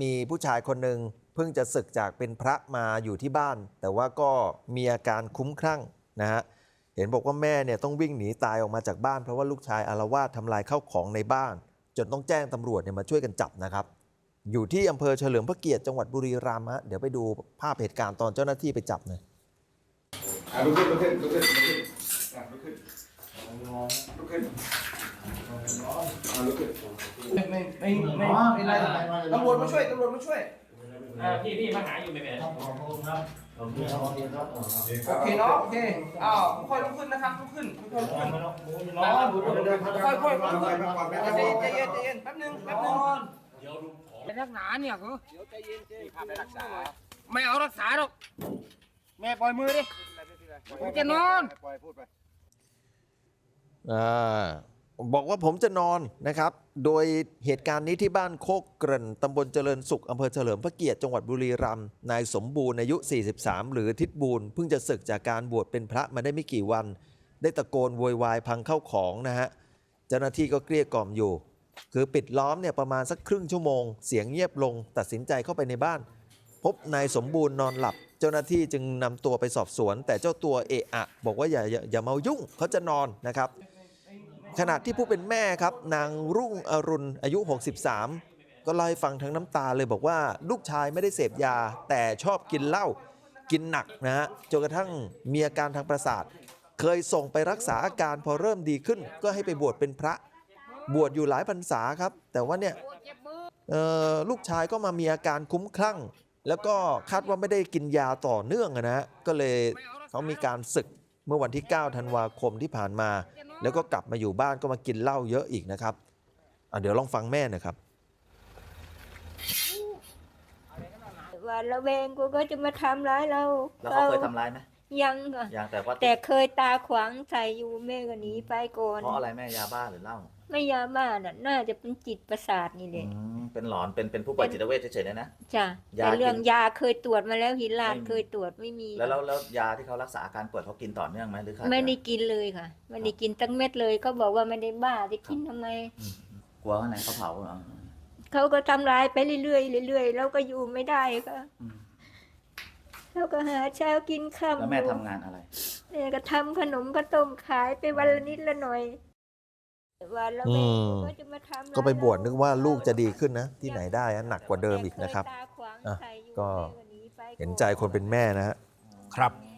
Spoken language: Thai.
มีผู้ชายคนหนึ่งเพิ่งจะศึกจากเป็นพระมาอยู่ที่บ้าน แต่ว่าก็มีอาการคุ้มคลั่งนะฮะเห็นบอกว่าแม่เนี่ยต้องวิ่งหนีตายออกมาจากบ้าน เพราะว่าลูกชายอารวาสทำลายข้าวของในบ้าน จนต้องแจ้งตำรวจเนี่ยมาช่วยกันจับนะครับ อยู่ที่อำเภอเฉลิมพระเกียรติจังหวัดบุรีรัมย์ฮะเดี๋ยวไปดูภาพเหตุการณ์ตอนเจ้าหน้าที่ไปจับหน่อยลุกขึ้นลุกขึ้นลุกขึ้นลุกขึ้นลุกขึ้น ลุกขึ้นอะลุกขึ้นไม่ไม่ไม่ไม่ไม่ไรตำรวจมาช่วยตำรวจมาช่วยอ่าพี่พี่มาหาอยู่ไม่เป็นไรโอเคเนาะโอเคอ้าวค่อยลุกขึ้นนะครับลุกขึ้นค่อยลุกขึ้นค่อยค่อยค่อยค่อยใจเย็นใจเย็นใจเย็นแป๊บนึงแป๊บนึงไปรักษาเนี่ยเหรอเดี๋ยวใจเย็นใจเย็นพาไปรักษาไม่เอารักษาหรอกแม่ปล่อยมือดิผมจะนอนปล่อยพูดไปอ่า บอกว่าผมจะนอนนะครับ โดยเหตุการณ์นี้ที่บ้านโคกเกริ่นตำบลเจริญสุขอำเภอเฉลิมพระเกียรติจังหวัดบุรีรัมย์นายสมบูรณ์อายุ 43 หรือทิดบูรณ์เพิ่งจะศึกจากการบวชเป็นพระมาได้ไม่กี่วัน ได้ตะโกนโวยวายพังเข้าของนะฮะเจ้าหน้าที่ก็เกลี้ยกล่อมอยู่ คือปิดล้อมเนี่ยประมาณสักครึ่งชั่วโมง เสียงเงียบลง ตัดสินใจเข้าไปในบ้าน พบนายสมบูรณ์นอนหลับ เจ้าหน้าที่จึงนำตัวไปสอบสวน แต่เจ้าตัวเอะอะ บอกว่าอย่าอย่าอย่ามายุ่งเขาจะนอนนะครับ ขณะที่ผู้เป็นแม่ครับ นางรุ่งอรุณอายุ 63 ก็เล่าให้ฟังทั้งน้ำตาเลยบอกว่าลูกชายไม่ได้เสพยา แต่ชอบกินเหล้ากินหนักนะฮะจนกระทั่งมีอาการทางประสาท เคยส่งไปรักษาอาการพอเริ่มดีขึ้น ก็ให้ไปบวชเป็นพระ บวชอยู่หลายพรรษาครับ แต่ว่าเนี่ยลูกชายก็มามีอาการคุ้มคลั่ง แล้วก็คาดว่าไม่ได้กินยาต่อเนื่องนะฮะก็เลยเขามีการศึก เมื่อวันที่ 9 ธันวาคมที่ผ่านมา แล้วก็กลับมาอยู่บ้านก็มากินเหล้าเยอะอีกนะครับอะเดี๋ยวลองฟังแม่หนะครับว่าระแวงกูก็จะมาทำร้ายเราแล้วเขาเคยทำร้ายไหม ยังค่ะยังแต่ว่าแต่เคยตาขวางใส่อยู่แม่ก็หนีไปก่อนเพราะอะไรแม่ยาบ้าหรือเหล้าไม่ยาบ้าน่ะ น่าจะเป็นจิตประสาทนี่แหละอืมเป็นหลอนเป็นเป็นผู้ป่วยจิตเวชเฉยๆเนี่ยนะจ้ะยาแต่เรื่องกินยาเคยตรวจมาแล้วหินลาดไม่มีเคยตรวจไม่มีแล้วแล้วแล้วยาที่เขารักษาอาการป่วยเขากินต่อเนื่องไหมหรือขาดไม่ได้ยากินเลยค่ะไม่ได้กินตั้งเม็ดเลยก็บอกว่าไม่ได้บ้าจะกินทำไมอืมกลัวข้างในเขาเผาเหรอเขาก็ทำร้ายไปเรื่อยๆเรื่อยๆแล้วก็อยู่ไม่ได้ค่ะอืม แล้วก็หาเช้ากินค่ำแล้วแม่ทำงานอะไรแม่ก็ทำขนมข้าวต้มขายไปวันละนิดละหน่อยวันละแม่อืมก็จะมาทำร้ายก็ไปบวชนึกว่าลูกจะดีเรขึ้นนะ ที่ไหนได้อะหนักกว่าเดิมอีกนะครับแต่เยตาขวางอะใส่อยู่ก็แม่หนีไปเห็นใจคนเป็นแม่นะฮะครับแม่